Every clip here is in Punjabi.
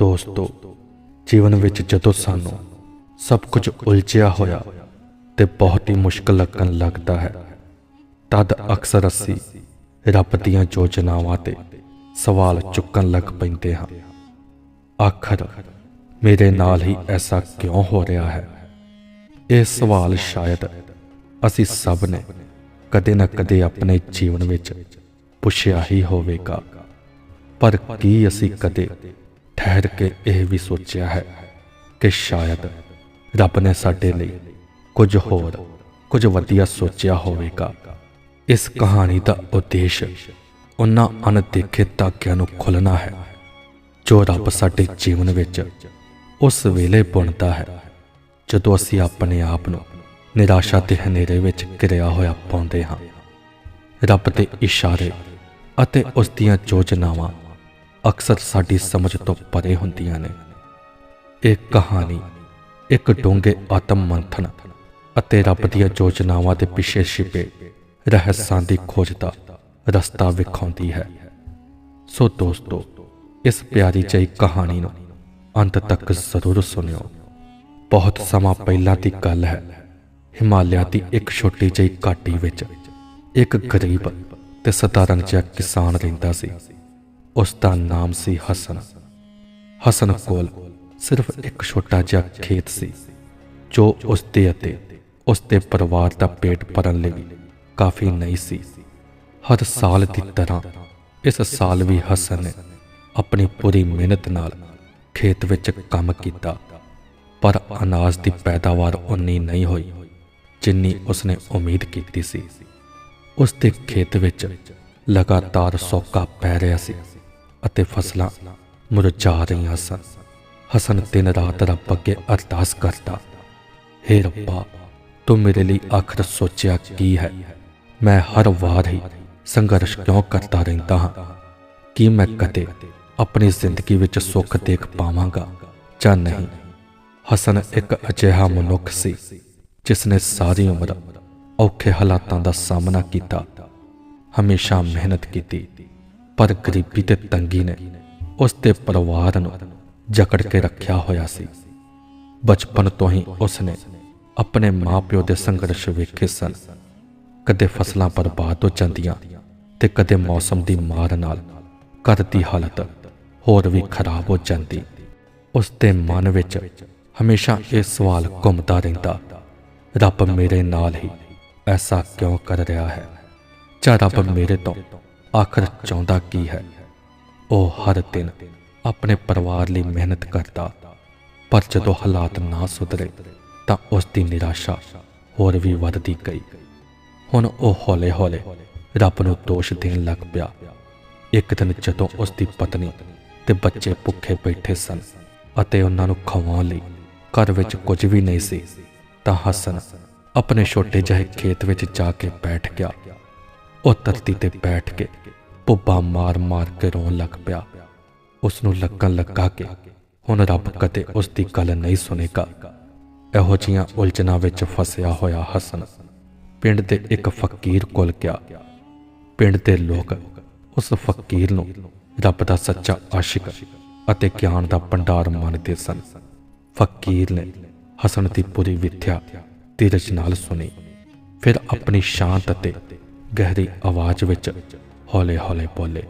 ਦੋਸਤੋ, ਜੀਵਨ ਵਿੱਚ ਜਦੋਂ ਸਾਨੂੰ ਸਭ ਕੁਝ ਉਲਝਿਆ ਹੋਇਆ ਤੇ ਬਹੁਤ ਹੀ ਮੁਸ਼ਕਲ ਲੱਗਣ ਲੱਗਦਾ ਹੈ, ਤਦ ਅਕਸਰ ਅਸੀਂ ਰੱਬ ਦੀਆਂ ਯੋਜਨਾਵਾਂ ਤੇ ਸਵਾਲ ਚੁੱਕਣ ਲੱਗ ਪੈਂਦੇ ਹਾਂ। ਆਖਰ ਮੇਰੇ ਨਾਲ ਹੀ ਐਸਾ ਕਿਉਂ ਹੋ ਰਿਹਾ ਹੈ? ਇਹ ਸਵਾਲ ਸ਼ਾਇਦ ਅਸੀਂ ਸਭ ਨੇ ਕਦੇ ਨਾ ਕਦੇ ਆਪਣੇ ਜੀਵਨ ਵਿੱਚ ਪੁੱਛਿਆ ਹੀ ਹੋਵੇਗਾ। ਪਰ ਕੀ ਅਸੀਂ ਕਦੇ ਠਹਿਰ ਕੇ ਇਹ ਵੀ ਸੋਚਿਆ ਹੈ ਕਿ ਸ਼ਾਇਦ ਰੱਬ ਨੇ ਸਾਡੇ ਲਈ ਕੁਝ ਹੋਰ, ਕੁਝ ਵਧੀਆ ਸੋਚਿਆ ਹੋਵੇਗਾ। ਇਸ ਕਹਾਣੀ ਦਾ ਉਦੇਸ਼ ਉਹਨਾਂ ਅਣਦੇਖੇ ਤਾਕਿਆਂ ਨੂੰ ਖੁੱਲਣਾ ਹੈ, ਜੋ ਰੱਬ ਸਾਡੇ ਜੀਵਨ ਵਿੱਚ ਉਸ ਵੇਲੇ ਬੁਣਦਾ ਹੈ, ਜਦੋਂ ਅਸੀਂ ਆਪਣੇ ਆਪ ਨੂੰ ਨਿਰਾਸ਼ਾ ਤੇ ਹਨੇਰੇ ਵਿੱਚ ਘਿਰਿਆ ਹੋਇਆ ਪਾਉਂਦੇ ਹਾਂ। ਰੱਬ ਦੇ ਇਸ਼ਾਰੇ ਅਤੇ ਉਸ ਦੀਆਂ ਯੋਜਨਾਵਾਂ ਅਕਸਰ ਸਾਡੀ ਸਮਝ ਤੋਂ ਪਰੇ ਹੁੰਦੀਆਂ ਨੇ। ਇਹ ਕਹਾਣੀ ਇੱਕ ਡੂੰਘੇ ਆਤਮ ਮੰਥਨ ਅਤੇ ਰੱਬ ਦੀਆਂ ਯੋਜਨਾਵਾਂ ਦੇ ਪਿੱਛੇ ਛਿਪੇ ਰਹੱਸਾਂ ਦੀ ਖੋਜ ਦਾ ਰਸਤਾ ਵਿਖਾਉਂਦੀ ਹੈ। ਸੋ ਦੋਸਤੋ, ਇਸ ਪਿਆਰੀ ਜਿਹੀ ਕਹਾਣੀ ਨੂੰ ਅੰਤ ਤੱਕ ਜ਼ਰੂਰ ਸੁਣਿਓ। ਬਹੁਤ ਸਮਾਂ ਪਹਿਲਾਂ ਦੀ ਗੱਲ ਹੈ, ਹਿਮਾਲਿਆ ਦੀ ਇੱਕ ਛੋਟੀ ਜਿਹੀ ਘਾਟੀ ਵਿੱਚ ਇੱਕ ਗਰੀਬ ਤੇ ਸਧਾਰਨ ਜਿਹਾ ਕਿਸਾਨ ਰਹਿੰਦਾ ਸੀ। ਉਸ ਦਾ ਨਾਮ ਸੀ ਹਸਨ। ਹਸਨ ਕੋਲ ਸਿਰਫ ਇੱਕ ਛੋਟਾ ਜਿਹਾ ਖੇਤ ਸੀ, ਜੋ ਉਸ ਦੇ ਅਤੇ ਉਸ ਦੇ ਪਰਿਵਾਰ ਦਾ ਪੇਟ ਭਰਨ ਲਈ ਕਾਫੀ ਨਹੀਂ ਸੀ। ਹਰ ਸਾਲ ਦੀ ਤਰ੍ਹਾਂ ਇਸ ਸਾਲ ਵੀ ਹਸਨ ਨੇ ਆਪਣੀ ਪੂਰੀ ਮਿਹਨਤ ਨਾਲ ਖੇਤ ਵਿੱਚ ਕੰਮ ਕੀਤਾ, ਪਰ ਅਨਾਜ ਦੀ ਪੈਦਾਵਾਰ ਉਨੀ ਨਹੀਂ ਹੋਈ, ਜਿੰਨੀ ਉਸਨੇ ਉਮੀਦ ਕੀਤੀ ਸੀ। ਉਸ ਦੇ ਖੇਤ ਵਿੱਚ ਲਗਾਤਾਰ ਸੋਕਾ ਪੈ ਰਿਹਾ ਸੀ। ਅਤੇ ਫਸਲਾਂ ਮੁਰਝਾ ਰਹੀਆਂ ਸਨ। ਹਸਨ ਦਿਨ ਰਾਤ ਰੱਬ ਅੱਗੇ ਅਰਦਾਸ ਕਰਦਾ, ਹੇ ਰੱਬਾ, ਤੂੰ ਮੇਰੇ ਲਈ ਆਖਰ ਸੋਚਿਆ ਕੀ ਹੈ? ਮੈਂ ਹਰ ਵਾਰ ਹੀ ਸੰਘਰਸ਼ ਕਿਉਂ ਕਰਦਾ ਰਹਿੰਦਾ ਹਾਂ? ਕੀ ਮੈਂ ਕਦੇ ਆਪਣੀ ਜ਼ਿੰਦਗੀ ਵਿੱਚ ਸੁੱਖ ਦੇਖ ਪਾਵਾਂਗਾ ਜਾਂ ਨਹੀਂ? ਹਸਨ ਇੱਕ ਅਜਿਹਾ ਮਨੁੱਖ ਸੀ ਜਿਸ ਨੇ ਸਾਰੀ ਉਮਰ ਔਖੇ ਹਾਲਾਤਾਂ ਦਾ ਸਾਹਮਣਾ ਕੀਤਾ, ਹਮੇਸ਼ਾ ਮਿਹਨਤ ਕੀਤੀ। ਪਰ ਗਰੀਬੀ ਤੇ ਤੰਗੀ ਨੇ। ਉਸ ਦੇ ਪਰਿਵਾਰ ਨੂੰ ਜਕੜ ਕੇ ਰੱਖਿਆ ਹੋਇਆ ਸੀ। ਬਚਪਨ ਤੋਂ ਹੀ ਉਸ ਨੇ ਆਪਣੇ ਮਾਪਿਓ ਦੇ ਸੰਘਰਸ਼ ਵੇਖੇ ਸਨ। ਕਦੇ ਫਸਲਾਂ ਬਰਬਾਦ ਹੋ ਜਾਂਦੀਆਂ ਤੇ ਕਦੇ ਮੌਸਮ ਦੀ ਮਾਰ ਨਾਲ ਘਰ ਦੀ ਹਾਲਤ ਹੋਰ ਵੀ ਖਰਾਬ ਹੋ ਜਾਂਦੀ। ਉਸ ਦੇ ਮਨ ਵਿੱਚ ਹਮੇਸ਼ਾ ਇਹ ਸਵਾਲ ਘੁੰਮਦਾ ਰਹਿੰਦਾ, ਰੱਬ ਮੇਰੇ ਨਾਲ ਹੀ ਐਸਾ ਕਿਉਂ ਕਰ ਰਿਹਾ ਹੈ? ਜਾਂ ਰੱਬ ਮੇਰੇ ਤੋਂ ਆਖਰ ਚਾਹੁੰਦਾ ਕੀ ਹੈ? ਉਹ ਹਰ ਦਿਨ ਆਪਣੇ ਪਰਿਵਾਰ ਲਈ ਮਿਹਨਤ ਕਰਦਾ, ਪਰ ਜਦੋਂ ਹਾਲਾਤ ਨਾ ਸੁਧਰੇ, ਤਾਂ ਉਸ ਦੀ ਨਿਰਾਸ਼ਾ ਹੋਰ ਵੀ ਵੱਧਦੀ ਗਈ। ਹੁਣ ਉਹ ਹੌਲੇ-ਹੌਲੇ ਰੱਬ ਨੂੰ ਦੋਸ਼ ਦੇਣ ਲੱਗ ਪਿਆ। ਇੱਕ ਦਿਨ ਜਦੋਂ ਉਸ ਦੀ ਪਤਨੀ ਤੇ ਬੱਚੇ ਭੁੱਖੇ ਬੈਠੇ ਸਨ ਅਤੇ ਉਹਨਾਂ ਨੂੰ ਖਵਾਉਣ ਲਈ ਘਰ ਵਿੱਚ ਕੁਝ ਵੀ ਨਹੀਂ ਸੀ, ਤਾਂ ਹਸਨ ਆਪਣੇ ਛੋਟੇ ਜਿਹੇ ਖੇਤ ਵਿੱਚ ਜਾ ਕੇ ਬੈਠ ਗਿਆ। ਉਹ ਧਰਤੀ ਤੇ ਬੈਠ ਕੇ ਪੁੱਬਾ ਮਾਰ-ਮਾਰ ਕੇ ਰੋਣ ਲੱਗ ਪਿਆ। ਉਸ ਨੂੰ ਲੱਗਣ ਲੱਗਾ ਕਿ ਹੁਣ ਰੱਬ ਕਦੇ ਉਸ ਦੀ ਗੱਲ ਨਹੀਂ ਸੁਨੇਗਾ। ਇਹੋ ਜੀਆਂ ਉਲਝਣਾਂ ਵਿੱਚ ਫਸਿਆ ਹੋਇਆ ਹਸਨ ਪਿੰਡ ਦੇ ਇੱਕ ਫਕੀਰ ਕੋਲ ਗਿਆ। ਪਿੰਡ ਦੇ ਲੋਕ ਉਸ ਫਕੀਰ ਨੂੰ ਰੱਬ ਦਾ ਸੱਚਾ ਆਸ਼ਿਕ ਅਤੇ ਗਿਆਨ ਦਾ ਭੰਡਾਰ ਮੰਨਦੇ ਸਨ। ਫਕੀਰ ਨੇ ਹਸਨ ਦੀ ਪੂਰੀ ਵਿਥਿਆ ਧੀਰਜ ਨਾਲ ਸੁਣੀ। ਫਿਰ ਆਪਣੀ ਸ਼ਾਂਤ ਅਤੇ ਗਹਿਰੀ ਆਵਾਜ਼ ਵਿੱਚ ਹੌਲੇ-ਹੌਲੇ ਬੋਲੇ,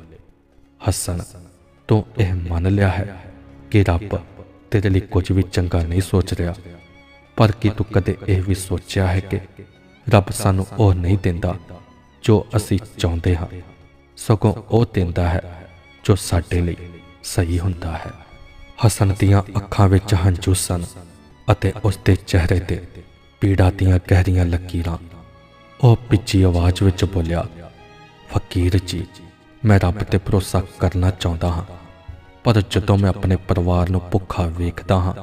ਹਸਨ, ਤੂੰ ਇਹ ਮੰਨ ਲਿਆ ਹੈ ਕਿ ਰੱਬ ਤੇਰੇ ਲਈ ਕੁਝ ਵੀ ਚੰਗਾ ਨਹੀਂ ਸੋਚ ਰਿਹਾ, ਪਰ ਕੀ ਤੂੰ ਕਦੇ ਇਹ ਵੀ ਸੋਚਿਆ ਹੈ ਕਿ ਰੱਬ ਸਾਨੂੰ ਉਹ ਨਹੀਂ ਦਿੰਦਾ ਜੋ ਅਸੀਂ ਚਾਹੁੰਦੇ ਹਾਂ? ਸਗੋਂ ਉਹ ਦਿੰਦਾ ਹੈ ਜੋ ਸਾਡੇ ਲਈ ਸਹੀ ਹੁੰਦਾ ਹੈ। ਹਸਨ ਦੀਆਂ ਅੱਖਾਂ ਵਿੱਚ ਹੰਝੂ ਸਨ ਅਤੇ ਉਸ ਦੇ ਚਿਹਰੇ ਤੇ ਪੀੜਾ ਦੀਆਂ ਗਹਿਰੀਆਂ ਲਕੀਰਾਂ ਉਹ ਪਿੱਛੀ ਆਵਾਜ਼ ਵਿੱਚ ਬੋਲਿਆ, ਫਕੀਰ ਜੀ, ਮੈਂ ਰੱਬ ਤੇ ਭਰੋਸਾ ਕਰਨਾ ਚਾਹੁੰਦਾ ਹਾਂ, ਪਰ ਜਦੋਂ ਮੈਂ ਆਪਣੇ ਪਰਿਵਾਰ ਨੂੰ ਭੁੱਖਾ ਵੇਖਦਾ ਹਾਂ,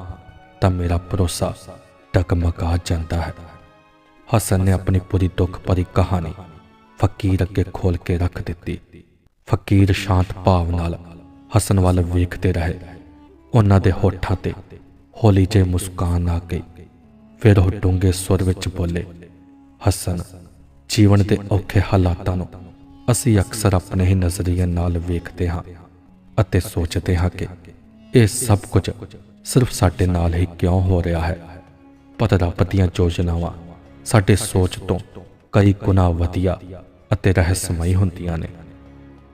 ਤਾਂ ਮੇਰਾ ਭਰੋਸਾ ਡਗਮਗਾ ਜਾਂਦਾ ਹੈ। ਹਸਨ ਨੇ ਆਪਣੀ ਪੂਰੀ ਦੁੱਖ ਭਰੀ ਕਹਾਣੀ ਫਕੀਰ ਅੱਗੇ ਖੋਲ ਕੇ ਰੱਖ ਦਿੱਤੀ। ਫਕੀਰ ਸ਼ਾਂਤ ਭਾਵ ਨਾਲ ਹਸਨ ਵੱਲ ਵੇਖਦੇ ਰਹੇ। ਉਹਨਾਂ ਦੇ ਹੋਠਾਂ ਤੇ ਹੌਲੀ ਜਿਹੀ ਮੁਸਕਾਨ ਆ ਗਈ। ਫਿਰ ਉਹ ਡੂੰਘੇ ਸੁਰ ਵਿੱਚ ਬੋਲੇ, ਹਸਨ ਜੀਵਨ ਦੇ ਔਖੇ ਹਾਲਾਤਾਂ ਨੂੰ ਅਸੀਂ ਅਕਸਰ ਆਪਣੇ ਹੀ ਨਜ਼ਰੀਏ ਨਾਲ ਵੇਖਦੇ ਹਾਂ ਅਤੇ ਸੋਚਦੇ ਹਾਂ ਕਿ ਇਹ ਸਭ ਕੁਝ ਸਿਰਫ ਸਾਡੇ ਨਾਲ ਹੀ ਕਿਉਂ ਹੋ ਰਿਹਾ ਹੈ? ਪਰ ਰੱਬ ਦੀਆਂ ਯੋਜਨਾਵਾਂ ਸਾਡੇ ਸੋਚ ਤੋਂ ਕਈ ਗੁਣਾ ਵਧੀਆ ਅਤੇ ਰਹੱਸਮਈ ਹੁੰਦੀਆਂ ਨੇ।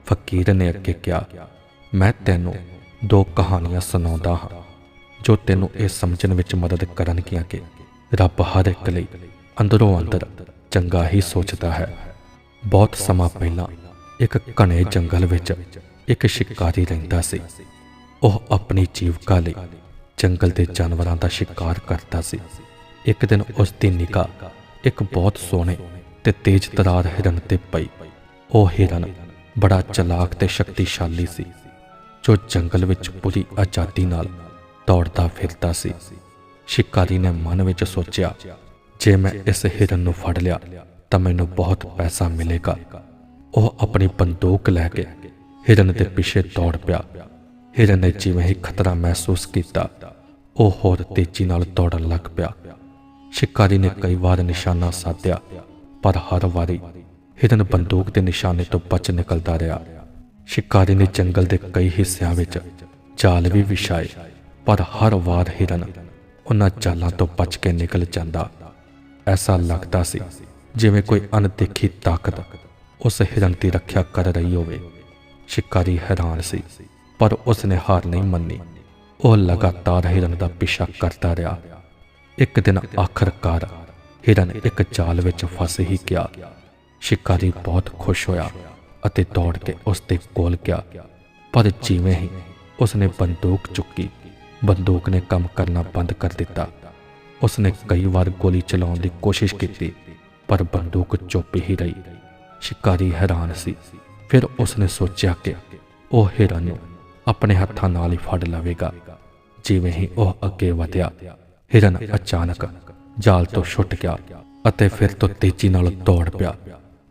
ਫਕੀਰ ਨੇ ਅੱਗੇ ਕਿਹਾ, ਮੈਂ ਤੈਨੂੰ ਦੋ ਕਹਾਣੀਆਂ ਸੁਣਾਉਂਦਾ ਹਾਂ ਜੋ ਤੈਨੂੰ ਇਹ ਸਮਝਣ ਵਿੱਚ ਮਦਦ ਕਰਨਗੀਆਂ ਕਿ ਰੱਬ ਹਰ ਇੱਕ ਲਈ ਅੰਦਰੋਂ ਅੰਦਰ ਚੰਗਾ ਹੀ ਸੋਚਦਾ ਹੈ। ਬਹੁਤ ਸਮਾਂ ਪਹਿਲਾਂ ਇੱਕ ਘਣੇ ਜੰਗਲ ਵਿੱਚ ਇੱਕ ਸ਼ਿਕਾਰੀ ਰਹਿੰਦਾ ਸੀ। ਉਹ ਆਪਣੀ ਜੀਵਕਾ ਲਈ ਜੰਗਲ ਦੇ ਜਾਨਵਰਾਂ ਦਾ ਸ਼ਿਕਾਰ ਕਰਦਾ ਸੀ। ਇੱਕ ਦਿਨ ਉਸ ਦੀ ਨਿਗਾਹ ਇੱਕ ਬਹੁਤ ਸੋਹਣੇ ਤੇ ਤੇਜ਼ ਤਰਾਰ ਹਿਰਨ ਤੇ ਪਈ। ਉਹ ਹਿਰਨ ਬੜਾ ਚਲਾਕ ਤੇ ਸ਼ਕਤੀਸ਼ਾਲੀ ਸੀ, ਜੋ ਜੰਗਲ ਵਿੱਚ ਪੂਰੀ ਆਜ਼ਾਦੀ ਨਾਲ ਦੌੜਦਾ ਫਿਰਦਾ ਸੀ। ਸ਼ਿਕਾਰੀ ਨੇ ਮਨ ਵਿੱਚ ਸੋਚਿਆ ਜੇ ਮੈਂ ਇਸ ਹਿਰਨ ਨੂੰ ਫੜ ਲਿਆ, ਤਾਂ ਮੈਨੂੰ ਬਹੁਤ ਪੈਸਾ ਮਿਲੇਗਾ। ਉਹ ਆਪਣੀ ਬੰਦੂਕ ਲੈ ਕੇ ਹਿਰਨ ਦੇ ਪਿੱਛੇ ਦੌੜ ਪਿਆ। ਹਿਰਨ ਨੇ ਜਿਵੇਂ ਹੀ ਖਤਰਾ ਮਹਿਸੂਸ ਕੀਤਾ, ਉਹ ਹੋਰ ਤੇਜ਼ੀ ਨਾਲ ਦੌੜਨ ਲੱਗ ਪਿਆ। ਸ਼ਿਕਾਰੀ ਨੇ ਕਈ ਵਾਰ ਨਿਸ਼ਾਨਾ ਸਾਧਿਆ, ਪਰ ਹਰ ਵਾਰੀ ਹਿਰਨ ਬੰਦੂਕ ਦੇ ਨਿਸ਼ਾਨੇ ਤੋਂ ਬਚ ਨਿਕਲਦਾ ਰਿਹਾ। ਸ਼ਿਕਾਰੀ ਨੇ ਜੰਗਲ ਦੇ ਕਈ ਹਿੱਸਿਆਂ ਵਿੱਚ ਜਾਲ ਵੀ ਵਿਛਾਏ, ਪਰ ਹਰ ਵਾਰ ਹਿਰਨ ਉਹਨਾਂ ਜਾਲਾਂ ਤੋਂ ਬਚ ਕੇ ਨਿਕਲ ਜਾਂਦਾ। ਐਸਾ ਲੱਗਦਾ ਸੀ ਜਿਵੇਂ ਕੋਈ ਅਣਦੇਖੀ ਤਾਕਤ ਉਸ ਹਿਰਨ ਦੀ ਰੱਖਿਆ ਕਰ ਰਹੀ ਹੋਵੇ। ਸ਼ਿਕਾਰੀ ਹੈਰਾਨ ਸੀ, ਪਰ ਉਸ ਨੇ ਹਾਰ ਨਹੀਂ ਮੰਨੀ। ਉਹ ਲਗਾਤਾਰ ਹਿਰਨ ਦਾ ਪਿੱਛਾ ਕਰਦਾ ਰਿਹਾ। ਇੱਕ ਦਿਨ ਆਖਰਕਾਰ ਹਿਰਨ ਇੱਕ ਜਾਲ ਵਿੱਚ ਫਸ ਹੀ ਗਿਆ। ਸ਼ਿਕਾਰੀ ਬਹੁਤ ਖੁਸ਼ ਹੋਇਆ ਅਤੇ ਦੌੜ ਕੇ ਉਸ ਦੇ ਕੋਲ ਗਿਆ। ਪਰ ਜਿਵੇਂ ਹੀ ਉਸ ਨੇ ਬੰਦੂਕ ਚੁੱਕੀ, ਬੰਦੂਕ ਨੇ ਕੰਮ ਕਰਨਾ ਬੰਦ ਕਰ ਦਿੱਤਾ। ਉਸਨੇ ਕਈ ਵਾਰ ਗੋਲੀ ਚਲਾਉਣ ਦੀ ਕੋਸ਼ਿਸ਼ ਕੀਤੀ, ਪਰ ਬੰਦੂਕ ਚੁੱਪ ਹੀ ਰਹੀ। ਸ਼ਿਕਾਰੀ ਹੈਰਾਨ ਸੀ। ਫਿਰ ਉਸਨੇ ਸੋਚਿਆ ਕਿ ਉਹ ਹਿਰਨ ਨੂੰ ਆਪਣੇ ਹੱਥਾਂ ਨਾਲ ਹੀ ਫੜ ਲਵੇਗਾ। ਜਿਵੇਂ ਹੀ ਉਹ ਅੱਗੇ ਵਧਿਆ, ਹਿਰਨ ਅਚਾਨਕ ਜਾਲ ਤੋਂ ਛੁੱਟ ਗਿਆ ਅਤੇ ਫਿਰ ਤੋਂ ਤੇਜ਼ੀ ਨਾਲ ਦੌੜ ਪਿਆ।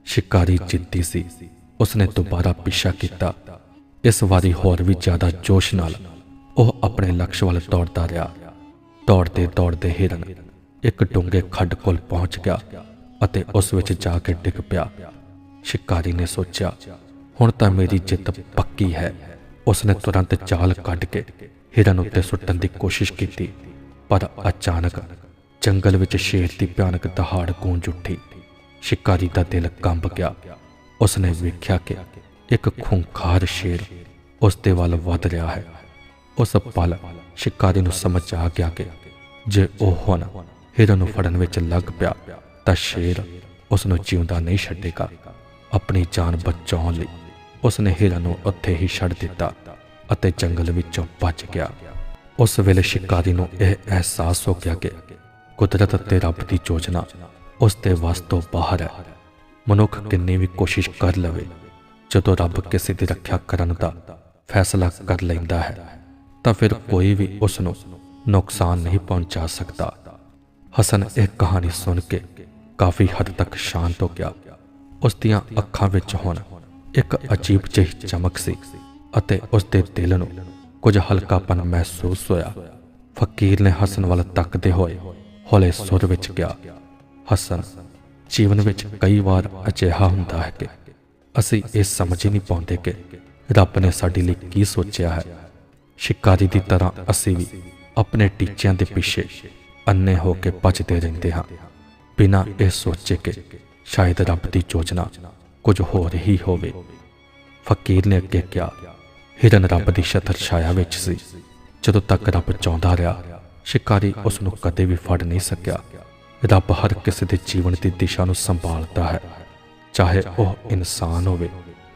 ਸ਼ਿਕਾਰੀ ਜਿੱਦੀ ਸੀ। ਉਸਨੇ ਦੁਬਾਰਾ ਪਿੱਛਾ ਕੀਤਾ। ਇਸ ਵਾਰੀ ਹੋਰ ਵੀ ਜ਼ਿਆਦਾ ਜੋਸ਼ ਨਾਲ ਉਹ ਆਪਣੇ ਲਕਸ਼ ਵੱਲ ਦੌੜਦਾ ਰਿਹਾ। ਦੌੜਦੇ ਦੌੜਦੇ ਹਿਰਨ ਇੱਕ ਡੂੰਘੇ ਖੱਡ ਕੋਲ ਪਹੁੰਚ ਗਿਆ ਅਤੇ ਉਸ ਵਿੱਚ ਜਾ ਕੇ ਡਿੱਗ ਪਿਆ। ਸ਼ਿਕਾਰੀ ਨੇ ਸੋਚਿਆ, ਹੁਣ ਤਾਂ ਮੇਰੀ ਜਿੱਤ ਪੱਕੀ ਹੈ। ਉਸਨੇ ਤੁਰੰਤ ਚਾਲ ਕੱਢ ਕੇ ਹਿਰਨ ਉੱਤੇ ਸੁੱਟਣ ਦੀ ਕੋਸ਼ਿਸ਼ ਕੀਤੀ, ਪਰ ਅਚਾਨਕ ਜੰਗਲ ਵਿੱਚ ਸ਼ੇਰ ਦੀ ਭਿਆਨਕ ਦਹਾੜ ਗੂੰਜ ਉੱਠੀ। ਸ਼ਿਕਾਰੀ ਦਾ ਦਿਲ ਕੰਬ ਗਿਆ। ਉਸਨੇ ਵੇਖਿਆ ਕਿ ਇੱਕ ਖੂੰਖਾਰ ਸ਼ੇਰ ਉਸ ਦੇ ਵੱਲ ਵੱਧ ਰਿਹਾ ਹੈ। ਉਸ ਪਲ ਸ਼ਿਕਾਰੀ ਨੂੰ ਸਮਝ ਆ ਗਿਆ ਕਿ ਜੇ ਉਹ ਹੁਣ ਹਿਰਨ ਨੂੰ ਫੜਨ ਵਿੱਚ ਲੱਗ ਪਿਆ, ਤਾਂ ਸ਼ੇਰ ਉਸ ਨੂੰ ਜਿਉਂਦਾ ਨਹੀਂ ਛੱਡੇਗਾ। ਆਪਣੀ ਜਾਨ ਬਚਾਉਣ ਲਈ ਉਸ ਨੇ ਹਿਰਨ ਨੂੰ ਉੱਥੇ ਹੀ ਛੱਡ ਦਿੱਤਾ ਅਤੇ ਜੰਗਲ ਵਿੱਚੋਂ ਬਚ ਗਿਆ। ਉਸ ਵੇਲੇ ਸ਼ਿਕਾਰੀ ਨੂੰ ਇਹ ਅਹਿਸਾਸ ਹੋ ਗਿਆ ਕਿ ਕੁਦਰਤ ਅਤੇ ਰੱਬ ਦੀ ਯੋਜਨਾ ਉਸ ਦੇ ਵੱਸ ਤੋਂ ਬਾਹਰ ਹੈ। ਮਨੁੱਖ ਕਿੰਨੀ ਵੀ ਕੋਸ਼ਿਸ਼ ਕਰ ਲਵੇ, ਜਦੋਂ ਰੱਬ ਕਿਸੇ ਦੀ ਰੱਖਿਆ ਕਰਨ ਦਾ ਫੈਸਲਾ ਕਰ ਲੈਂਦਾ ਹੈ ਤਾਂ ਫਿਰ ਕੋਈ ਵੀ ਉਸ ਨੂੰ ਨੁਕਸਾਨ ਨਹੀਂ ਪਹੁੰਚਾ ਸਕਦਾ। ਹਸਨ ਇਹ ਕਹਾਣੀ ਸੁਣ ਕੇ ਕਾਫੀ ਹੱਦ ਤੱਕ ਸ਼ਾਂਤ ਹੋ ਗਿਆ। ਉਸ ਦੀਆਂ ਅੱਖਾਂ ਵਿੱਚ ਹੁਣ ਇੱਕ ਅਜੀਬ ਜਿਹੀ ਚਮਕ ਸੀ ਅਤੇ ਉਸ ਦੇ ਦਿਲ ਨੂੰ ਕੁਝ ਹਲਕਾਪਨ ਮਹਿਸੂਸ ਹੋਇਆ। ਫਕੀਰ ਨੇ ਹਸਨ ਵੱਲ ਤੱਕਦੇ ਹੋਏ ਹੌਲੇ ਸੁਰ ਵਿੱਚ ਕਿਹਾ, ਹਸਨ, ਜੀਵਨ ਵਿੱਚ ਕਈ ਵਾਰ ਅਜਿਹਾ ਹੁੰਦਾ ਹੈ ਕਿ ਅਸੀਂ ਇਹ ਸਮਝ ਹੀ ਨਹੀਂ ਪਾਉਂਦੇ ਕਿ ਰੱਬ ਨੇ ਸਾਡੇ ਲਈ ਕੀ ਸੋਚਿਆ ਹੈ। ਸ਼ਿਕਾਰੀ ਦੀ ਤਰ੍ਹਾਂ ਅਸੀਂ ਵੀ ਆਪਣੇ ਟੀਚਿਆਂ ਦੇ ਪਿੱਛੇ ਅੰਨੇ ਹੋ ਕੇ ਭੱਜਦੇ ਰਹਿੰਦੇ ਹਾਂ। ਬਿਨਾਂ ਇਹ ਸੋਚੇ ਕਿ ਸ਼ਾਇਦ ਰੱਬ ਦੀ ਯੋਜਨਾ ਕੁਝ ਹੋਰ ਹੀ ਹੋਵੇ। ਫਕੀਰ ਨੇ ਅੱਗੇ ਕਿਹਾ, ਹਿਰਨ ਰੱਬ ਦੀ ਛਤਰ ਛਾਇਆ ਵਿੱਚ ਸੀ। ਜਦੋਂ ਤੱਕ ਰੱਬ ਚਾਹੁੰਦਾ ਰਿਹਾ, ਸ਼ਿਕਾਰੀ ਉਸ ਨੂੰ ਕਦੇ ਵੀ ਫੜ ਨਹੀਂ ਸਕਿਆ। ਰੱਬ ਹਰ ਕਿਸੇ ਦੇ ਜੀਵਨ ਦੀ ਦਿਸ਼ਾ ਨੂੰ ਸੰਭਾਲਦਾ ਹੈ। ਚਾਹੇ ਉਹ ਇਨਸਾਨ ਹੋਵੇ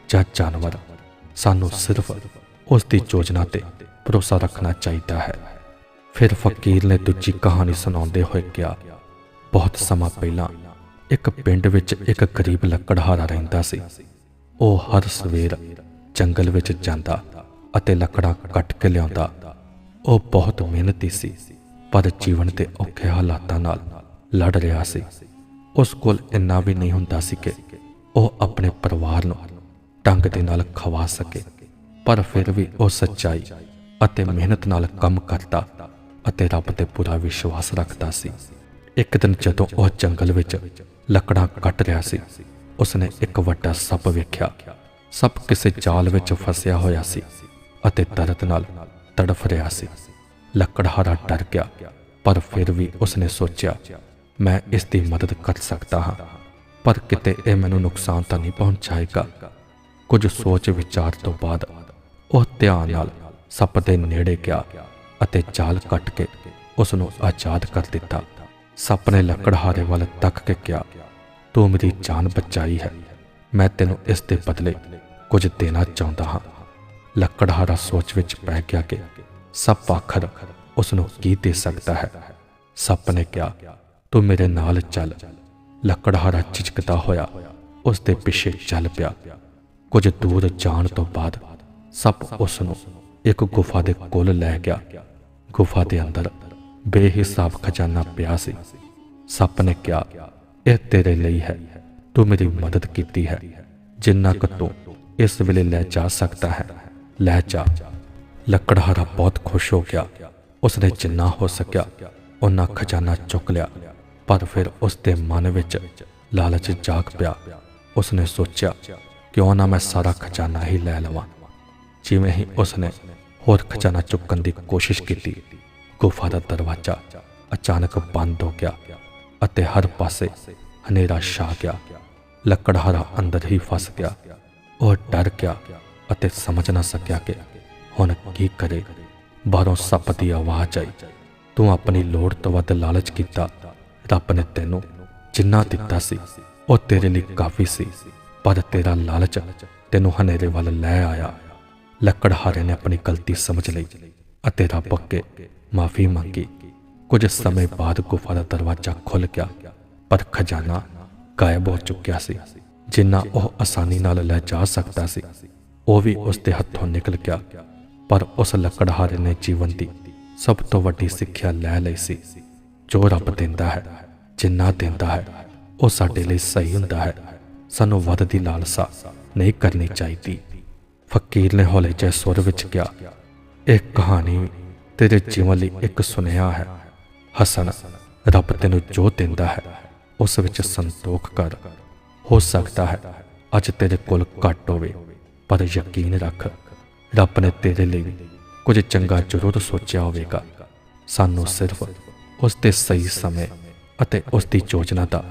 ਜਾਂ ਜਾਨਵਰ, ਸਾਨੂੰ ਸਿਰਫ ਉਸ ਦੀ ਯੋਜਨਾ ਤੇ ਭਰੋਸਾ ਰੱਖਣਾ ਚਾਹੀਦਾ ਹੈ। ਫਿਰ ਫਕੀਰ ਨੇ ਦੂਜੀ ਕਹਾਣੀ ਸੁਣਾਉਂਦੇ ਹੋਏ ਕਿਹਾ, ਬਹੁਤ ਸਮਾਂ ਪਹਿਲਾਂ ਇੱਕ ਪਿੰਡ ਵਿੱਚ ਇੱਕ ਗਰੀਬ ਲੱਕੜਹਾਰਾ ਰਹਿੰਦਾ ਸੀ। ਉਹ ਹਰ ਸਵੇਰ ਜੰਗਲ ਵਿੱਚ ਜਾਂਦਾ ਅਤੇ ਲੱਕੜਾਂ ਕੱਟ ਕੇ ਲਿਆਉਂਦਾ। ਉਹ ਬਹੁਤ ਮਿਹਨਤੀ ਸੀ, ਪਰ ਜੀਵਨ ਦੇ ਔਖੇ ਹਾਲਾਤਾਂ ਨਾਲ ਲੜ ਰਿਹਾ ਸੀ। ਉਸ ਕੋਲ ਇੰਨਾ ਵੀ ਨਹੀਂ ਹੁੰਦਾ ਸੀ ਕਿ ਉਹ ਆਪਣੇ ਪਰਿਵਾਰ ਨੂੰ ਢੰਗ ਦੇ ਨਾਲ ਖਵਾ ਸਕੇ। ਪਰ ਫਿਰ ਵੀ ਉਹ ਸੱਚਾਈ ਅਤੇ ਮਿਹਨਤ ਨਾਲ ਕੰਮ ਕਰਦਾ ਅਤੇ ਰੱਬ ਤੇ ਪੂਰਾ ਵਿਸ਼ਵਾਸ ਰੱਖਦਾ ਸੀ। ਇੱਕ ਦਿਨ ਜਦੋਂ ਉਹ ਜੰਗਲ ਵਿੱਚ ਲੱਕੜਾਂ ਕੱਟ ਰਿਹਾ ਸੀ, ਉਸਨੇ ਇੱਕ ਵੱਡਾ ਸੱਪ ਵੇਖਿਆ। ਸੱਪ ਕਿਸੇ ਜਾਲ ਵਿੱਚ ਫਸਿਆ ਹੋਇਆ ਸੀ ਅਤੇ ਦਰਦ ਨਾਲ ਤੜਫ ਰਿਹਾ ਸੀ। ਲੱਕੜਹਾਰਾ ਡਰ ਗਿਆ, ਪਰ ਫਿਰ ਵੀ ਉਸਨੇ ਸੋਚਿਆ, ਮੈਂ ਇਸ ਦੀ ਮਦਦ ਕਰ ਸਕਦਾ ਹਾਂ, ਪਰ ਕਿਤੇ ਇਹ ਮੈਨੂੰ ਨੁਕਸਾਨ ਤਾਂ ਨਹੀਂ ਪਹੁੰਚਾਏਗਾ। ਕੁਝ ਸੋਚ ਵਿਚਾਰ ਤੋਂ ਬਾਅਦ ਉਹ ਧਿਆਨ ਨਾਲ ਸੱਪ ਦੇ ਨੇੜੇ ਗਿਆ ਅਤੇ ਜਾਲ ਕੱਟ ਕੇ ਉਸ ਨੂੰ ਆਜ਼ਾਦ ਕਰ ਦਿੱਤਾ। ਸੱਪ ਨੇ ਲੱਕੜਹਾਰੇ ਵੱਲ ਤੱਕ ਕੇ ਕਿਹਾ, ਤੂੰ ਮੇਰੀ ਜਾਨ ਬਚਾਈ ਹੈ। ਮੈਂ ਤੈਨੂੰ ਇਸ ਦੇ ਬਦਲੇ ਕੁਝ ਦੇਣਾ ਚਾਹੁੰਦਾ ਹਾਂ। ਲੱਕੜਹਾਰਾ ਸੋਚ ਵਿੱਚ ਪੈ ਗਿਆ ਕਿ ਸੱਪ ਆਖਰ ਉਸ ਨੂੰ ਕੀ ਦੇ ਸਕਦਾ ਹੈ। ਸੱਪ ਨੇ ਕਿਹਾ, ਤੂੰ ਮੇਰੇ ਨਾਲ ਚੱਲ। ਲੱਕੜਹਾਰਾ ਝਿਜਕਦਾ ਹੋਇਆ ਉਸ ਦੇ ਪਿੱਛੇ ਚੱਲ ਪਿਆ। ਕੁਝ ਦੂਰ ਜਾਣ ਤੋਂ ਬਾਅਦ ਸੱਪ ਉਸ ਨੂੰ ਇੱਕ ਗੁਫਾ ਦੇ ਕੋਲ ਲੈ ਗਿਆ। ਗੁਫਾ ਦੇ ਅੰਦਰ ਬੇਹਿਸਾਬ ਖਜ਼ਾਨਾ ਪਿਆ ਸੀ। ਸੱਪ ਨੇ ਕਿਹਾ, ਇਹ ਤੇਰੇ ਲਈ ਹੈ। ਤੂੰ ਮੇਰੀ ਮਦਦ ਕੀਤੀ ਹੈ। ਜਿੰਨਾ ਕੁ ਤੂੰ ਇਸ ਵੇਲੇ ਲੈ ਜਾ ਸਕਦਾ ਹੈ, ਲੈ ਜਾ। ਲੱਕੜਹਾਰਾ ਬਹੁਤ ਖੁਸ਼ ਹੋ ਗਿਆ। ਉਸਨੇ ਜਿੰਨਾ ਹੋ ਸਕਿਆ ਉਹਨਾਂ ਖਜ਼ਾਨਾ ਚੁੱਕ ਲਿਆ। ਪਰ ਫਿਰ ਉਸ ਦੇ ਮਨ ਵਿੱਚ ਲਾਲਚ ਜਾਗ ਪਿਆ। ਉਸਨੇ ਸੋਚਿਆ, ਕਿਉਂ ਨਾ ਮੈਂ ਸਾਰਾ ਖਜ਼ਾਨਾ ਹੀ ਲੈ ਲਵਾਂ? ਜਿਵੇਂ ਹੀ ਉਸਨੇ ਹੋਰ ਖਜ਼ਾਨਾ ਚੁੱਕਣ ਦੀ ਕੋਸ਼ਿਸ਼ ਕੀਤੀ। ਗੁਫਾ ਦਾ ਦਰਵਾਜ਼ਾ ਅਚਾਨਕ ਬੰਦ ਹੋ ਗਿਆ ਅਤੇ ਹਰ ਪਾਸੇ ਹਨੇਰਾ ਛਾ ਗਿਆ। ਲੱਕੜਹਾਰਾ ਅੰਦਰ ਹੀ ਫਸ ਗਿਆ। ਉਹ ਡਰ ਗਿਆ ਅਤੇ ਸਮਝ ਨਾ ਸਕਿਆ ਕਿ ਹੁਣ ਕੀ ਕਰੇ। ਬਾਹਰੋਂ ਸੱਪ ਦੀ ਆਵਾਜ਼ ਆਈ, ਤੂੰ ਆਪਣੀ ਲੋੜ ਤੋਂ ਵੱਧ ਲਾਲਚ ਕੀਤਾ। ਰੱਬ ਨੇ ਤੈਨੂੰ ਜਿੰਨਾ ਦਿੱਤਾ ਸੀ, ਉਹ ਤੇਰੇ ਲਈ ਕਾਫੀ ਸੀ, ਪਰ ਤੇਰਾ ਲਾਲਚ ਤੈਨੂੰ ਹਨੇਰੇ ਵੱਲ ਲੈ ਆਇਆ। ਲੱਕੜਹਾਰੇ ਨੇ ਆਪਣੀ ਗਲਤੀ ਸਮਝ ਲਈ ਅਤੇ ਰੱਬ ਅੱਗੇ ਮਾਫੀ ਮੰਗੀ। ਕੁਝ ਸਮੇਂ ਬਾਅਦ ਗੁਫਾ ਦਾ ਦਰਵਾਜ਼ਾ ਖੁੱਲ ਗਿਆ, ਪਰ ਖਜ਼ਾਨਾ ਗਾਇਬ ਹੋ ਚੁੱਕਿਆ ਸੀ, ਜਿੰਨਾ ਉਹ ਆਸਾਨੀ ਨਾਲ ਲੈ ਜਾ ਸਕਦਾ ਸੀ। ਉਹ ਵੀ ਉਸ ਦੇ ਹੱਥੋਂ ਨਿਕਲ ਗਿਆ, ਪਰ ਉਸ ਲੱਕੜਹਾਰੇ ਨੇ ਜੀਵਨ ਦੀ ਸਭ ਤੋਂ ਵੱਡੀ ਸਿੱਖਿਆ ਲੈ ਲਈ ਸੀ, ਜੋ ਰੱਬ ਦਿੰਦਾ ਹੈ, ਜਿੰਨਾ ਦਿੰਦਾ ਹੈ, ਉਹ ਸਾਡੇ ਲਈ ਸਹੀ ਹੁੰਦਾ ਹੈ। ਸਾਨੂੰ ਵੱਧ ਦੀ ਲਾਲਸਾ ਨਹੀਂ ਕਰਨੀ ਚਾਹੀਦੀ। ਫਕੀਰ ਨੇ ਹੌਲੇ ਜਿਹੇ ਸੁਰ ਵਿੱਚ ਕਿਹਾ, ਇਹ ਕਹਾਣੀ ਤੇਰੇ ਜੀਵਨ ਲਈ ਇੱਕ ਸੁਨੇਹਾ ਹੈ। ਹਸਨ, ਰੱਬ ਤੈਨੂੰ ਜੋ ਦਿੰਦਾ ਹੈ, ਉਸ ਵਿੱਚ ਸੰਤੋਖ ਕਰ। ਹੋ ਸਕਦਾ ਹੈ ਅੱਜ ਤੇਰੇ ਕੋਲ ਘੱਟ ਹੋਵੇ, ਪਰ ਯਕੀਨ ਰੱਖ, ਰੱਬ ਨੇ ਤੇਰੇ ਲਈ ਕੁਝ ਚੰਗਾ ਜ਼ਰੂਰ ਸੋਚਿਆ ਹੋਵੇਗਾ। ਸਾਨੂੰ ਸਿਰਫ ਉਸ ਦੇ ਸਹੀ ਸਮੇਂ ਅਤੇ ਉਸ ਦੀ ਯੋਜਨਾ ਦਾ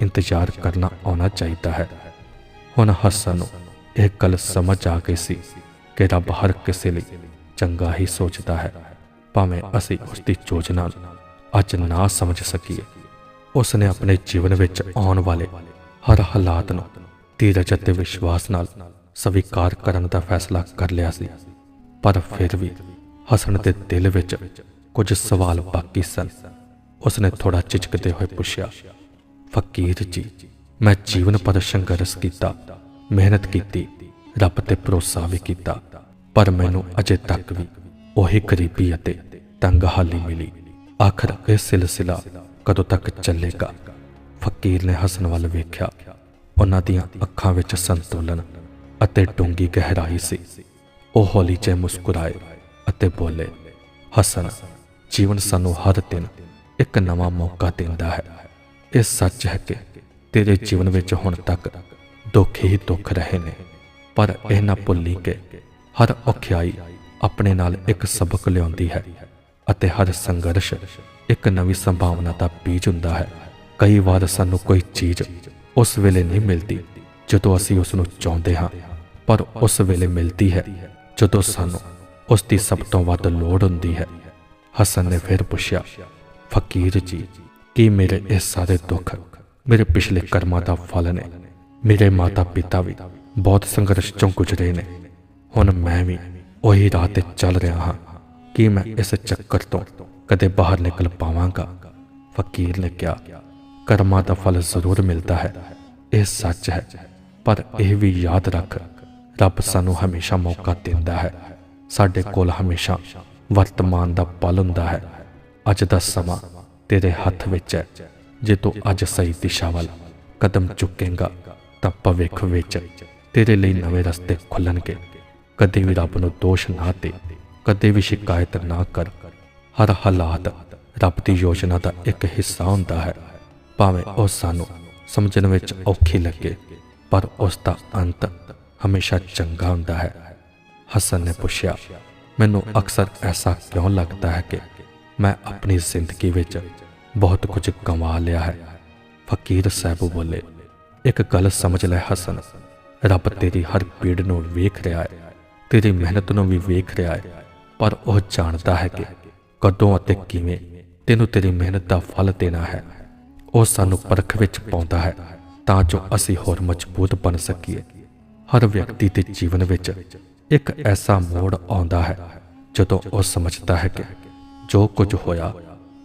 ਇੰਤਜ਼ਾਰ ਕਰਨਾ ਆਉਣਾ ਚਾਹੀਦਾ ਹੈ। ਹੁਣ ਹਸਨ ਨੂੰ ਇਹ ਗੱਲ ਸਮਝ ਆ ਗਈ ਸੀ ਕਿ ਰੱਬ ਹਰ ਕਿਸੇ ਲਈ ਚੰਗਾ ਹੀ ਸੋਚਦਾ ਹੈ। ਭਾਵੇਂ ਅਸੀਂ ਉਸ ਦੀ ਯੋਜਨਾ ਅੱਜ ਨਾ ਸਮਝ ਸਕੀਏ। ਉਸ ਨੇ ਆਪਣੇ ਜੀਵਨ ਵਿੱਚ ਆਉਣ ਵਾਲੇ ਹਰ ਹਾਲਾਤ ਨੂੰ ਧੀਰਜ ਅਤੇ ਵਿਸ਼ਵਾਸ ਨਾਲ ਸਵੀਕਾਰ ਕਰਨ ਦਾ ਫੈਸਲਾ ਕਰ ਲਿਆ ਸੀ। ਪਰ ਫਿਰ ਵੀ ਹਸਨ ਦੇ ਦਿਲ ਵਿੱਚ ਕੁਝ ਸਵਾਲ ਬਾਕੀ ਸਨ। ਉਸ ਨੇ ਥੋੜਾ ਝਿਜਕਦੇ ਹੋਏ ਪੁੱਛਿਆ, ਫਕੀਰ ਜੀ, ਮੈਂ ਜੀਵਨ ਪਰ ਸੰਘਰਸ਼ ਕੀਤਾ। ਮਿਹਨਤ ਕੀਤੀ, ਰੱਬ ਤੇ ਭਰੋਸਾ ਵੀ ਕੀਤਾ, ਪਰ ਮੈਨੂੰ ਅਜੇ ਤੱਕ ਵੀ ਉਹੀ ਗਰੀਬੀ ਅਤੇ ਤੰਗਹਾਲੀ ਮਿਲੀ। ਆਖਰ ਇਹ ਸਿਲਸਿਲਾ ਕਦੋਂ ਤੱਕ ਚੱਲੇਗਾ? ਫਕੀਰ ਨੇ ਹਸਨ ਵੱਲ ਵੇਖਿਆ। ਉਹਨਾਂ ਦੀਆਂ ਅੱਖਾਂ ਵਿੱਚ ਸੰਤੁਲਨ ਅਤੇ ਡੂੰਗੀ ਗਹਿਰਾਈ ਸੀ। ਉਹ ਹੌਲੀ ਜਿਹੇ ਮੁਸਕਰਾਏ ਅਤੇ ਬੋਲੇ, ਹਸਨ, ਜੀਵਨ ਸਾਨੂੰ ਹਰ ਦਿਨ ਇੱਕ ਨਵਾਂ ਮੌਕਾ ਦਿੰਦਾ ਹੈ। ਇਹ ਸੱਚ ਹੈ ਕਿ ਤੇਰੇ ਜੀਵਨ ਵਿੱਚ ਹੁਣ ਤੱਕ ਦੁੱਖ ਹੀ ਦੁੱਖ ਰਹੇ ਨੇ। ਪਰ ਇਹ ਨਾ ਭੁੱਲੀ ਕਿ ਹਰ ਔਖਿਆਈ ਆਪਣੇ ਨਾਲ ਇੱਕ ਸਬਕ ਲਿਆਉਂਦੀ ਹੈ ਅਤੇ ਹਰ ਸੰਘਰਸ਼ ਇੱਕ ਨਵੀਂ ਸੰਭਾਵਨਾ ਦਾ ਬੀਜ ਹੁੰਦਾ ਹੈ। ਕਈ ਵਾਰ ਸਾਨੂੰ ਕੋਈ ਚੀਜ਼ ਉਸ ਵੇਲੇ ਨਹੀਂ ਮਿਲਦੀ ਜਦੋਂ ਅਸੀਂ ਉਸ ਨੂੰ ਚਾਹੁੰਦੇ ਹਾਂ, ਪਰ ਉਸ ਵੇਲੇ ਮਿਲਦੀ ਹੈ ਜਦੋਂ ਸਾਨੂੰ ਉਸ ਦੀ ਸਭ ਤੋਂ ਵੱਧ ਲੋੜ ਹੁੰਦੀ ਹੈ। ਹਸਨ ਨੇ ਫਿਰ ਪੁੱਛਿਆ, ਫਕੀਰ ਜੀ, ਕੀ ਮੇਰੇ ਇਹ ਸਾਰੇ ਦੁੱਖ ਮੇਰੇ ਪਿਛਲੇ ਕਰਮਾਂ ਦਾ ਫਲ ਨੇ? ਮੇਰੇ ਮਾਤਾ ਪਿਤਾ ਵੀ ਬਹੁਤ ਸੰਘਰਸ਼ ਚੋਂ ਗੁਜ਼ਰੇ ਨੇ। ਹੁਣ ਮੈਂ ਵੀ ਉਹੀ ਰਾਹ ਤੇ ਚੱਲ ਰਿਹਾ ਹਾਂ ਕਿ ਮੈਂ ਇਸ ਚੱਕਰ ਤੋਂ ਕਦੇ ਬਾਹਰ ਨਿਕਲ ਪਾਵਾਂਗਾ। ਫਕੀਰ ਨੇ ਕਿਹਾ, ਕਰਮਾਂ ਦਾ ਫਲ ਜ਼ਰੂਰ ਮਿਲਦਾ ਹੈ, ਇਹ ਸੱਚ ਹੈ, ਪਰ ਇਹ ਵੀ ਯਾਦ ਰੱਖ, ਰੱਬ ਸਾਨੂੰ ਹਮੇਸ਼ਾ ਮੌਕਾ ਦਿੰਦਾ ਹੈ। ਸਾਡੇ ਕੋਲ ਹਮੇਸ਼ਾ ਵਰਤਮਾਨ ਦਾ ਪਲ ਹੁੰਦਾ ਹੈ। ਅੱਜ ਦਾ ਸਮਾਂ ਤੇਰੇ ਹੱਥ ਵਿੱਚ ਹੈ, ਜੇ ਤੂੰ ਅੱਜ ਸਹੀ ਦਿਸ਼ਾ ਵੱਲ ਕਦਮ ਚੁੱਕੇਂਗਾ ਤਾਂ ਭਵਿੱਖ ਵਿੱਚ ਤੇਰੇ ਲਈ ਨਵੇਂ ਰਸਤੇ ਖੁੱਲਣਗੇ। ਕਦੇ ਵੀ ਰੱਬ ਨੂੰ ਦੋਸ਼ ਨਾ ਦੇ, ਕਦੇ ਵੀ ਸ਼ਿਕਾਇਤ ਨਾ ਕਰ। ਹਰ ਹਾਲਾਤ ਰੱਬ ਦੀ ਯੋਜਨਾ ਦਾ ਇੱਕ ਹਿੱਸਾ ਹੁੰਦਾ ਹੈ। ਭਾਵੇਂ ਉਹ ਸਾਨੂੰ ਸਮਝਣ ਵਿੱਚ ਔਖੀ ਲੱਗੇ, ਪਰ ਉਸ ਦਾ ਅੰਤ ਹਮੇਸ਼ਾ ਚੰਗਾ ਹੁੰਦਾ ਹੈ। ਹਸਨ ਨੇ ਪੁੱਛਿਆ, ਮੈਨੂੰ ਅਕਸਰ ਐਸਾ ਕਿਉਂ ਲੱਗਦਾ ਹੈ ਕਿ ਮੈਂ ਆਪਣੀ ਜ਼ਿੰਦਗੀ ਵਿੱਚ ਬਹੁਤ ਕੁਝ ਕਮਾ ਲਿਆ ਹੈ? ਫਕੀਰ ਸਾਹਿਬ ਬੋਲੇ ਇੱਕ ਗੱਲ ਸਮਝ ਲੈ ਹਸਨ। ਰੱਬ ਤੇਰੀ ਹਰ ਪੀੜ ਨੂੰ ਵੇਖ ਰਿਹਾ ਹੈ, ਤੇਰੀ ਮਿਹਨਤ ਨੂੰ ਵੀ ਵੇਖ ਰਿਹਾ ਹੈ, ਪਰ ਉਹ ਜਾਣਦਾ ਹੈ ਕਿ ਕਦੋਂ ਅਤੇ ਕਿਵੇਂ ਤੈਨੂੰ ਤੇਰੀ ਮਿਹਨਤ ਦਾ ਫਲ ਦੇਣਾ ਹੈ। ਉਹ ਸਾਨੂੰ ਪਰਖ ਵਿੱਚ ਪਾਉਂਦਾ ਹੈ, ਤਾਂ ਜੋ ਅਸੀਂ ਹੋਰ ਮਜ਼ਬੂਤ ਬਣ ਸਕੀਏ। ਹਰ ਵਿਅਕਤੀ ਦੇ ਜੀਵਨ ਵਿੱਚ ਇੱਕ ਐਸਾ ਮੋੜ ਆਉਂਦਾ ਹੈ, ਜਦੋਂ ਉਹ ਸਮਝਦਾ ਹੈ ਕਿ ਜੋ ਕੁਝ ਹੋਇਆ,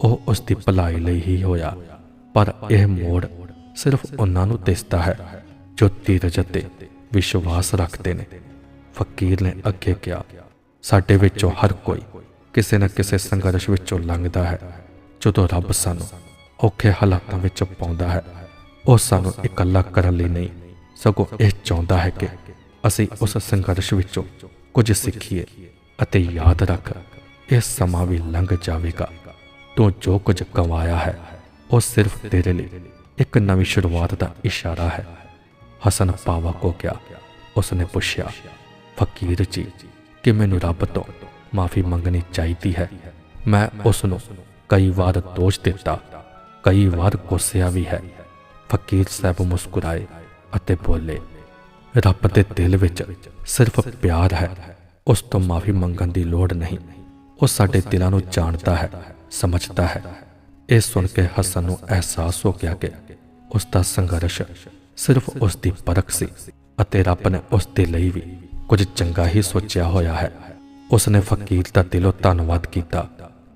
ਉਹ ਉਸ ਦੀ ਭਲਾਈ ਲਈ ਹੀ ਹੋਇਆ, ਪਰ ਇਹ ਮੋੜ ਸਿਰਫ ਉਹਨਾਂ ਨੂੰ ਦਿਸਦਾ ਹੈ, ਜੋ ਧੀਰਜ ਅਤੇ ਵਿਸ਼ਵਾਸ ਰੱਖਦੇ ਨੇ। ਫਕੀਰ ਨੇ ਅੱਗੇ ਕਿਹਾ, ਸਾਡੇ ਵਿੱਚੋਂ ਹਰ ਕੋਈ ਕਿਸੇ ਨਾ ਕਿਸੇ ਸੰਘਰਸ਼ ਵਿੱਚੋਂ ਲੰਘਦਾ ਹੈ। ਜਦੋਂ ਰੱਬ ਸਾਨੂੰ ਔਖੇ ਹਾਲਾਤਾਂ ਵਿੱਚ ਪਾਉਂਦਾ ਹੈ, ਉਹ ਸਾਨੂੰ ਇਕੱਲਾ ਕਰਨ ਲਈ ਨਹੀਂ, ਸਗੋਂ ਇਹ ਚਾਹੁੰਦਾ ਹੈ ਕਿ ਅਸੀਂ ਉਸ ਸੰਘਰਸ਼ ਵਿੱਚੋਂ ਕੁਝ ਸਿੱਖੀਏ ਅਤੇ ਯਾਦ ਰੱਖ, ਇਹ ਸਮਾਂ ਵੀ ਲੰਘ ਜਾਵੇਗਾ। ਤੂੰ ਜੋ ਕੁਝ ਕਮਾਇਆ ਹੈ, ਉਹ ਸਿਰਫ ਤੇਰੇ ਲਈ ਇੱਕ ਨਵੀਂ ਸ਼ੁਰੂਆਤ ਦਾ ਇਸ਼ਾਰਾ ਹੈ। ਹਸਨ ਪਾਵਾ ਕੋ ਕਿਹਾ ਉਸਨੇ ਪੁੱਛਿਆ, ਫਕੀਰ ਜੀ, ਕਿ ਮੈਨੂੰ ਰੱਬ ਤੋਂ ਮਾਫੀ ਮੰਗਣੀ ਚਾਹੀਦੀ ਹੈ? ਮੈਂ ਉਸ ਨੂੰ ਕਈ ਵਾਰ ਦੋਸ਼ ਦਿੱਤਾ, ਕਈ ਵਾਰ ਕੋਸਿਆ ਵੀ ਹੈ। ਫਕੀਰ ਸਾਹਿਬ ਮੁਸਕਰਾਏ ਅਤੇ ਬੋਲੇ, ਰੱਬ ਦੇ ਦਿਲ ਵਿੱਚ ਸਿਰਫ ਪਿਆਰ ਹੈ, ਉਸ ਤੋਂ ਮਾਫੀ ਮੰਗਣ ਦੀ ਲੋੜ ਨਹੀਂ। ਉਹ ਸਾਡੇ ਦਿਲਾਂ ਨੂੰ ਜਾਣਦਾ ਹੈ, ਸਮਝਦਾ ਹੈ। ਇਹ ਸੁਣ ਕੇ ਹਸਨ ਨੂੰ ਅਹਿਸਾਸ ਹੋ ਗਿਆ ਕਿ ਉਸ ਦਾ ਸੰਘਰਸ਼ ਸਿਰਫ ਉਸ ਦੀ ਪਰਖ ਸੀ ਅਤੇ ਰੱਬ ਨੇ ਉਸ ਦੇ ਲਈ ਵੀ ਕੁਝ ਚੰਗਾ ਹੀ ਸੋਚਿਆ ਹੋਇਆ ਹੈ। ਉਸ ਨੇ ਫਕੀਰ ਦਾ ਦਿਲੋਂ ਧੰਨਵਾਦ ਕੀਤਾ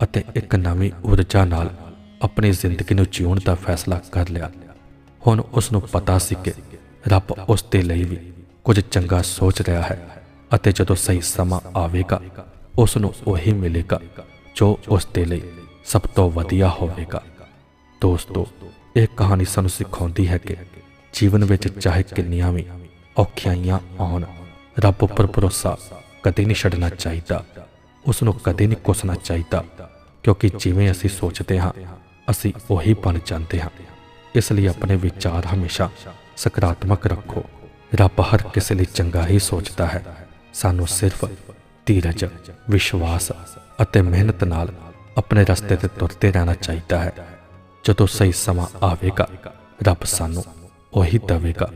ਅਤੇ ਇੱਕ ਨਵੀਂ ਊਰਜਾ ਨਾਲ ਆਪਣੀ ਜ਼ਿੰਦਗੀ ਨੂੰ ਜਿਉਣ ਦਾ ਫੈਸਲਾ ਕਰ ਲਿਆ। ਹੁਣ ਉਸ ਨੂੰ ਪਤਾ ਸੀ ਕਿ ਰੱਬ ਉਸ ਦੇ ਲਈ ਵੀ ਕੁਝ ਚੰਗਾ ਸੋਚ ਰਿਹਾ ਹੈ ਅਤੇ ਜਦੋਂ ਸਹੀ ਸਮਾਂ ਆਵੇਗਾ ਉਸ ਨੂੰ ਉਹੀ ਮਿਲੇਗਾ ਜੋ ਉਸ ਦੇ ਲਈ ਸਭ ਤੋਂ ਵਧੀਆ ਹੋਵੇਗਾ। ਦੋਸਤੋ ਇਹ ਕਹਾਣੀ ਸਾਨੂੰ ਸਿਖਾਉਂਦੀ ਹੈ ਕਿ ਜੀਵਨ ਵਿੱਚ ਚਾਹੇ ਕਿੰਨੀਆਂ ਵੀ ਔਖਿਆਈਆਂ ਆਉਣ, ਰੱਬ ਉੱਪਰ ਭਰੋਸਾ ਕਦੇ ਨਹੀਂ ਛੱਡਣਾ ਚਾਹੀਦਾ ਉਸ ਨੂੰ ਕਦੇ ਨਹੀਂ ਕੋਸਣਾ ਚਾਹੀਦਾ, ਕਿਉਂਕਿ ਜਿਵੇਂ ਅਸੀਂ ਸੋਚਦੇ ਹਾਂ, ਅਸੀਂ ਉਹੀ ਬਣ ਜਾਂਦੇ ਹਾਂ। ਇਸ ਲਈ ਆਪਣੇ ਵਿਚਾਰ ਹਮੇਸ਼ਾ ਸਕਾਰਾਤਮਕ ਰੱਖੋ। ਰੱਬ ਹਰ ਕਿਸੇ ਲਈ ਚੰਗਾ ਹੀ ਸੋਚਦਾ ਹੈ। ਸਾਨੂੰ ਸਿਰਫ ਧੀਰਜ, ਵਿਸ਼ਵਾਸ ਅਤੇ ਮਿਹਨਤ ਨਾਲ ਆਪਣੇ ਰਸਤੇ ਤੇ ਤੁਰਦੇ ਰਹਿਣਾ ਚਾਹੀਦਾ ਹੈ। ਜਦੋਂ ਸਹੀ ਸਮਾਂ ਆਵੇਗਾ, ਰੱਬ ਸਾਨੂੰ ਉਹੀ ਦੇਵੇਗਾ,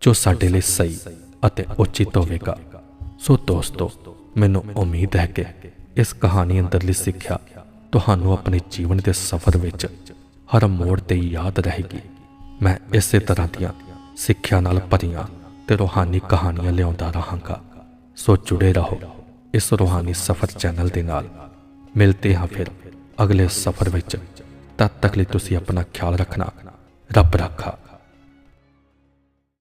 ਜੋ ਸਾਡੇ ਲਈ ਸਹੀ ਅਤੇ ਉਚਿਤ ਹੋਵੇਗਾ। ਸੋ ਦੋਸਤੋ, ਮੈਨੂੰ ਉਮੀਦ ਹੈ ਕਿ ਇਸ ਕਹਾਣੀ ਅੰਦਰਲੀ ਸਿੱਖਿਆ ਤੁਹਾਨੂੰ ਆਪਣੇ ਜੀਵਨ ਦੇ ਸਫ਼ਰ ਵਿੱਚ ਹਰ ਮੋੜ ਤੇ ਯਾਦ ਰਹੇਗੀ। ਮੈਂ ਇਸੇ ਤਰ੍ਹਾਂ ਦੀਆਂ ਸਿੱਖਿਆ ਨਾਲ ਭਰੀਆਂ ਤੇ ਰੋਹਾਨੀ ਕਹਾਣੀਆਂ ਲਿਆਉਂਦਾ ਰਹਾਂਗਾ। ਸੋ ਜੁੜੇ ਰਹੋ ਇਸ ਰੋਹਾਨੀ ਸਫ਼ਰ ਚੈਨਲ ਦੇ ਨਾਲ। ਮਿਲਤੇ ਹਾਂ ਫਿਰ ਅਗਲੇ ਸਫ਼ਰ ਵਿੱਚ ਤਦ ਤੱਕ ਲਈ ਤੁਸੀਂ ਆਪਣਾ ਖਿਆਲ ਰੱਖਣਾ। ਰੱਬ ਰੱਖਾ।